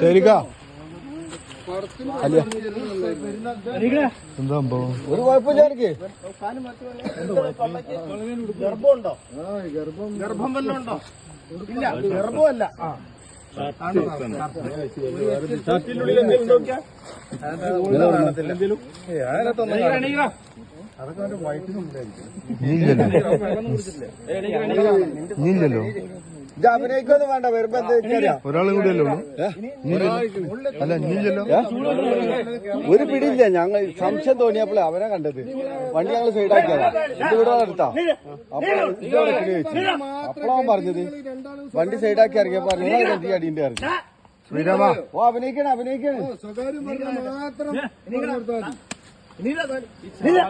ശരിക്കാ. അല്ല? എന്താ സംഭവം? ഒരു കുഴപ്പമില്ല എനിക്ക്. ഗർഭമുണ്ടോ ഗർഭം ഗർഭം വല്ലതും ഉണ്ടോ? ഇല്ല. ഗർഭമല്ല ഷർട്ടിനുള്ളിൽ എന്തെങ്കിലും നോക്കിയാ നീല്ലല്ലോ നീല്ലല്ലോ ഇത് അഭിനയിക്കൊന്നും വേണ്ട വരുമ്പോ എന്താ വെച്ചാ ഒരാളും അല്ല ഒരു പിടിയില്ല ഞങ്ങൾ സംശയം തോന്നിയപ്പോഴേ അവനെ കണ്ടത്. വണ്ടി ഞങ്ങൾ സൈഡാക്കിയതാ ഇത് ഇവിടെ പറഞ്ഞത്. വണ്ടി സൈഡാക്കി ഇറങ്ങിയപ്പോ അടിന്റെ ഇറങ്ങി ശ്രീരാമ. ഓ അഭിനയിക്കണേ അഭിനയിക്കണേ. സ്വകാര്യം മാത്രം